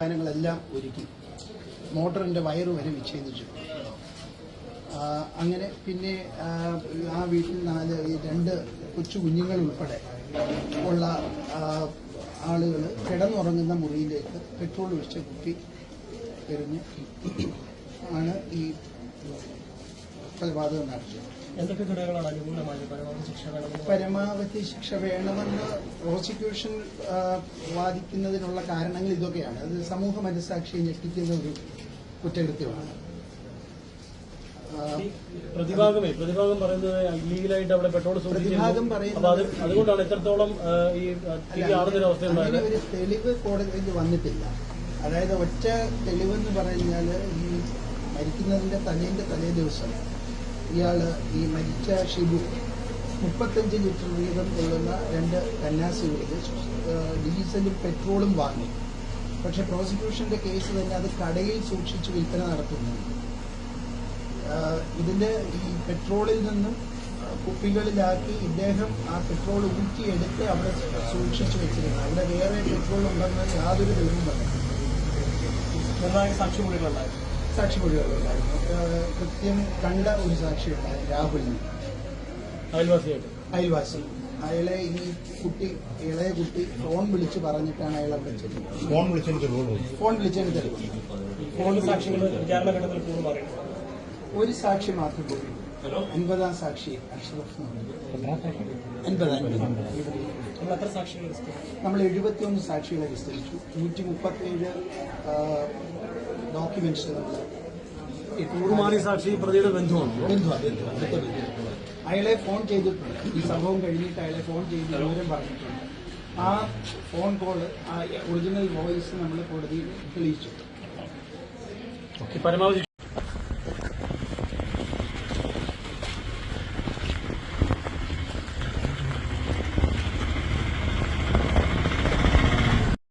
സാധനങ്ങളെല്ലാം ഒരുക്കി. മോട്ടറിന്റെ വയറ് വരെ വിച്ഛേദിച്ചു. അങ്ങനെ പിന്നെ ആ വീട്ടിൽ നാല് രണ്ട് കൊച്ചു കുഞ്ഞുങ്ങൾ ഉൾപ്പെടെ ഉള്ള ആളുകൾ കിടന്നുറങ്ങുന്ന മുറിയിലേക്ക് പെട്രോൾ ഒഴിച്ച കുപ്പി എറിഞ്ഞ്. ആണ് ഈ കൊലപാതകം നടത്തിയത് എന്തൊക്കെ ഘടകങ്ങളാണ് അനുകൂലമായി പരമാവധി ശിക്ഷ വേണമെന്ന് പരമാവധി ശിക്ഷ വേണമെന്ന് പ്രോസിക്യൂഷൻ വാദിക്കുന്നതിനുള്ള കാരണങ്ങൾ ഇതൊക്കെയാണ്. അത് സമൂഹ മനസ്സാക്ഷിയെ ഞെട്ടിക്കുന്ന ഒരു കുറ്റകൃത്യമാണ്. പ്രതിഭാഗമേ പ്രതിഭാഗം പറയുന്നത് ലീഗലായിട്ട് അവിടെ പെട്രോൾ പ്രതിഭാഗം പറയുന്നത് അതുകൊണ്ടാണ് എത്രത്തോളം ഈ അവസ്ഥ തെളിവ് കോടതിയിൽ വന്നിട്ടില്ല. അതായത് ഒറ്റ തെളിവെന്ന് പറഞ്ഞാൽ ഈ മരിക്കുന്നതിന്റെ തലേന്റെ തലേ ദിവസം ഇയാൾ ഈ മരിച്ച ഷിബു മുപ്പത്തഞ്ച് ലിറ്റർ വീതം കൊള്ളുന്ന രണ്ട് കന്യാസികളിൽ ഡീസലും പെട്രോളും വാങ്ങി. പക്ഷെ പ്രോസിക്യൂഷന്റെ കേസ് തന്നെ അത് കടയിൽ സൂക്ഷിച്ച് വിൽപ്പന നടത്തുന്നുണ്ട്. ഇതിന്റെ ഈ പെട്രോളിൽ നിന്നും കുപ്പികളിലാക്കി ഇദ്ദേഹം ആ പെട്രോൾ ഊറ്റിയെടുത്ത് അവിടെ സൂക്ഷിച്ചു വെച്ചിരുന്നു. അവിടെ വേറെ പെട്രോൾ ഉണ്ടെന്ന് യാതൊരു തെളിവും പറഞ്ഞു സാക്ഷി സാക്ഷിമൊഴികളുണ്ടായിരുന്നു സാക്ഷിമൊഴികളുണ്ടായിരുന്നു ആഹ് കൃത്യം കണ്ട ഒരു സാക്ഷി ഉണ്ടായിരുന്നു രാഹുലിന്. അയൽവാസിയായിട്ട്. അയൽവാസി. അയാളെ ഈ കുട്ടി ഇളയ കുട്ടി ഫോൺ വിളിച്ച് പറഞ്ഞിട്ടാണ് അയാൾ വിളിച്ചത്. ഫോൺ വിളിച്ചതിന് തെളിവുള്ളൂ ഫോൺ വിളിച്ചതിന് തെളിവ് ഫോൺ മൂന്ന് സാക്ഷികൾ വിചാരണ ഘട്ടത്തിൽ കൂടെ പറയുന്നു. ഒരു സാക്ഷി മാത്രം പോയി അൻപതാം സാക്ഷി അഷ്റഫ് നമ്മൾ എഴുപത്തി ഒന്ന് നമ്മൾ എഴുപത്തിയൊന്ന് സാക്ഷികളെ വിസ്തരിച്ചു നൂറ്റി മുപ്പത്തേഴ് ഡോക്യുമെന്റ്സ് നമ്മൾ ഈ സാക്ഷി പ്രതിയുടെ ബന്ധുവാണ്. ബന്ധുവാണ് ബന്ധു അടുത്ത ബന്ധു അയാളെ ഫോൺ ചെയ്തിട്ടുണ്ട്. ഈ സംഭവം കഴിഞ്ഞിട്ട് അയാളെ ഫോൺ ചെയ്ത് വിവരം പറഞ്ഞിട്ടുണ്ട്. ആ ഫോൺ കോൾ ആ ഒറിജിനൽ വോയിസ് നമ്മൾ കോടതിയിൽ തെളിയിച്ചു. പരമാവധി